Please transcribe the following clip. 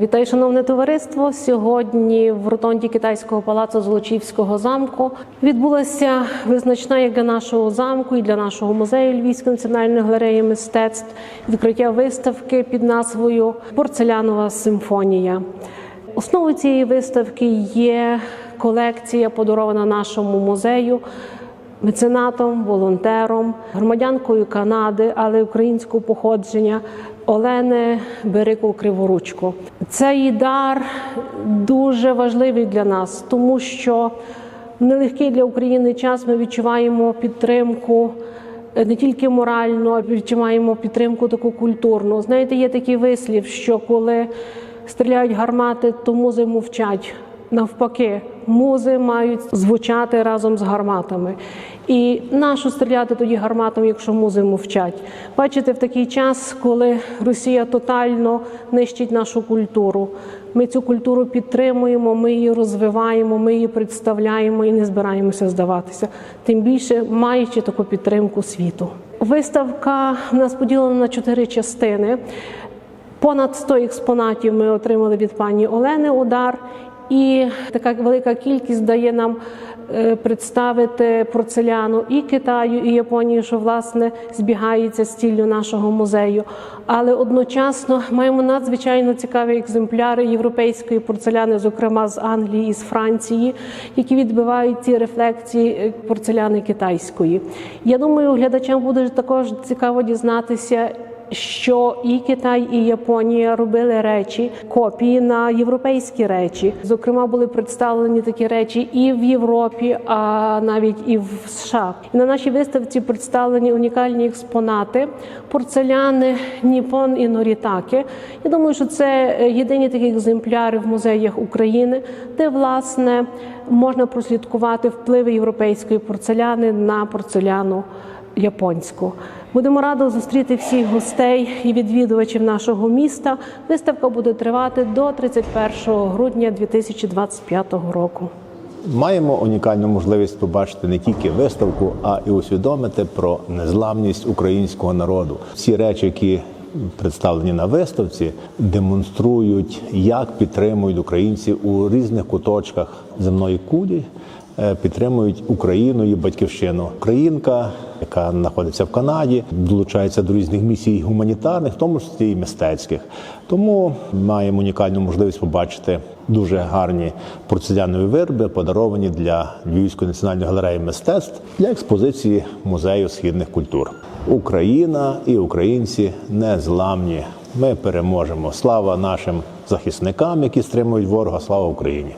Вітаю, шановне товариство. Сьогодні в ротонді китайського палацу Золочівського замку відбулася визначна як для нашого замку і для нашого музею Львівської національної галереї мистецтв відкриття виставки під назвою Порцелянова симфонія. Основою цієї виставки є колекція, подарована нашому музею меценатом, волонтером, громадянкою Канади, але українського походження Олени Берико Криворучко. Цей дар дуже важливий для нас, тому що в нелегкий для України час ми відчуваємо підтримку. Не тільки моральну, а відчуваємо підтримку таку культурну. Знаєте, є такий вислів, що коли стріляють гармати, то музи мовчать. Навпаки, музи мають звучати разом з гарматами. І нащо стріляти тоді гарматами, якщо музи мовчать? Бачите, в такий час, коли Росія тотально нищить нашу культуру, ми цю культуру підтримуємо, ми її розвиваємо, ми її представляємо і не збираємося здаватися. Тим більше маючи таку підтримку світу. Виставка в нас поділена на чотири частини. Понад 100 експонатів ми отримали від пані Олени Удар, і така велика кількість дає нам е, представити порцеляну і Китаю, і Японії, що власне збігається з нашого музею. Але одночасно маємо надзвичайно цікаві екземпляри європейської порцеляни, зокрема з Англії і з Франції, які відбивають ці рефлекції е, порцеляни китайської. Я думаю, глядачам буде також цікаво дізнатися що і Китай, і Японія робили речі, копії на європейські речі. Зокрема, були представлені такі речі і в Європі, а навіть і в США. І на нашій виставці представлені унікальні експонати порцеляни Ніпон і Норітаки. Я думаю, що це єдині такі екземпляри в музеях України, де власне можна прослідкувати впливи європейської порцеляни на порцеляну японську. Будемо раді зустріти всіх гостей і відвідувачів нашого міста. Виставка буде тривати до 31 грудня 2025 року. Маємо унікальну можливість побачити не тільки виставку, а і усвідомити про незламність українського народу. Всі речі, які представлені на виставці, демонструють, як підтримують українці у різних куточках земної кулі. Е, Підтримують Україну і батьківщину. Українка, яка знаходиться в Канаді, долучається до різних місій гуманітарних, в тому числі і мистецьких. Тому маємо унікальну можливість побачити дуже гарні порцелянові вироби, подаровані для Львівської національної галереї мистецтв для експозиції музею східних культур. Україна і українці незламні. Ми переможемо. Слава нашим захисникам, які стримують ворога. Слава Україні!